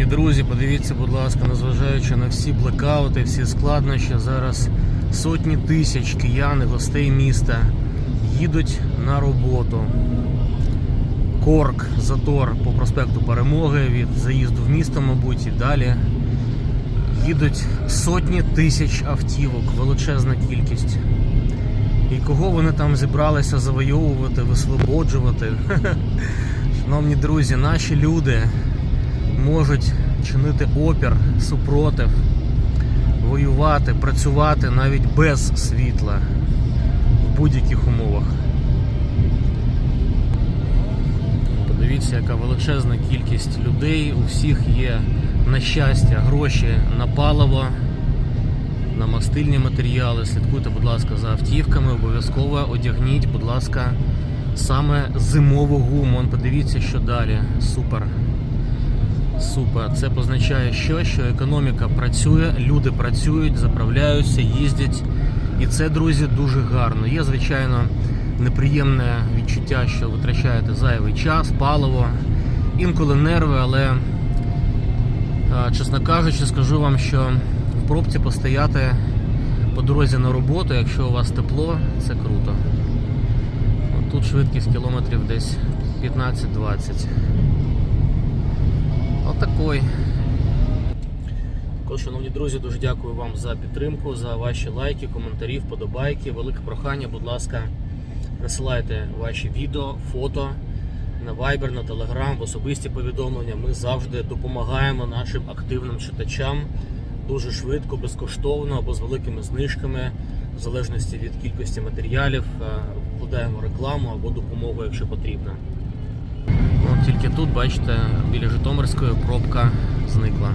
Шановні друзі, подивіться, будь ласка, незважаючи на всі блекаути, всі складнощі, зараз сотні тисяч киян і гостей міста їдуть на роботу. Корк, затор по проспекту Перемоги від заїзду в місто, мабуть, і далі. Їдуть сотні тисяч автівок, величезна кількість. І кого вони там зібралися завойовувати, висвободжувати? Шановні друзі, наші люди можуть чинити опір, супротив, воювати, працювати навіть без світла в будь-яких умовах. Подивіться, яка величезна кількість людей. У всіх є, на щастя, гроші на паливо, на мастильні матеріали. Слідкуйте, будь ласка, за автівками. Обов'язково одягніть, будь ласка, саме зимову гуму. Подивіться, що далі. Супер. Супер. Це позначає, що, що економіка працює, люди працюють, заправляються, їздять. І це, друзі, дуже гарно. Є, звичайно, неприємне відчуття, що витрачаєте зайвий час, паливо, інколи нерви, але, чесно кажучи, скажу вам, що в пробці постояти по дорозі на роботу, якщо у вас тепло, це круто. Тут швидкість кілометрів десь 15-20. Отакой. Також, шановні друзі, дуже дякую вам за підтримку, за ваші лайки, коментарі, вподобайки. Велике прохання, будь ласка, присилайте ваші відео, фото на Viber, на Telegram, в особисті повідомлення. Ми завжди допомагаємо нашим активним читачам дуже швидко, безкоштовно або з великими знижками, в залежності від кількості матеріалів. Е, Вкладаємо рекламу або допомогу, якщо потрібно. Тут, бачите, біля Житомирської пробка зникла.